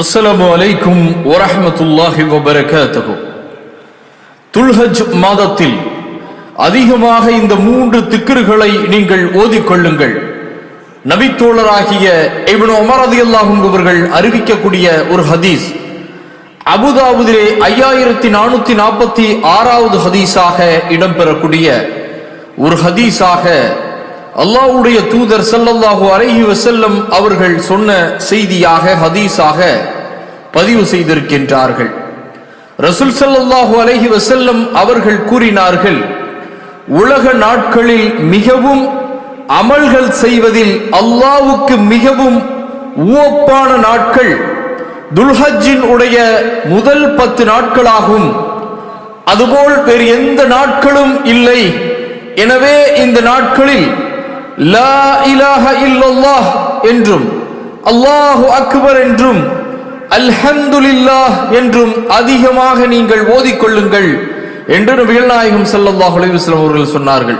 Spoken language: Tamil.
அஸ்லாம் அலைக்கும் வரமத்துல்லாஹி வபரகாத்துஹு. துல்ஹஜ் மாதத்தில் அதிகமாக இந்த மூன்று திக்ருகளை நீங்கள் ஓதிக்கொள்ளுங்கள். நபித்தோழராகிய இப்னு உமர் ரலியல்லாஹு அறிவிக்கக்கூடிய ஒரு ஹதீஸ் அபுதாபுதிலே ஐயாயிரத்தி நானூத்தி நாற்பத்தி ஆறாவது ஹதீஸாக இடம்பெறக்கூடிய ஒரு ஹதீஸாக அல்லாஹ்வுடைய தூதர் ஸல்லல்லாஹு அலைஹி வசல்லம் அவர்கள் சொன்ன செய்தியாக ஹதீஸாக பதிவு செய்திருக்கின்றார்கள். ரசூல் ஸல்லல்லாஹு அலைஹி வசல்லம் அவர்கள் கூறினார்கள் உலக நாட்களில் மிகவும் அமல்கள் செய்வதில் அல்லாவுக்கு மிகவும் உவப்பான நாட்கள் துல்ஹஜின் உடைய முதல் பத்து நாட்களாகும். அதுபோல் வேறு எந்த நாட்களும் இல்லை. எனவே இந்த நாட்களில் லா இலாஹ இல்லல்லாஹ் என்றும் அல்லாஹு அக்பர் என்றும் அல்ஹம்துலில்லாஹ் என்றும் அதிகமாக நீங்கள் ஓதிக்கொள்ளுங்கள் என்று நபிகள் நாயகம் செல்லல்லாஹ் அலைஹி அவர்கள் சொன்னார்கள்.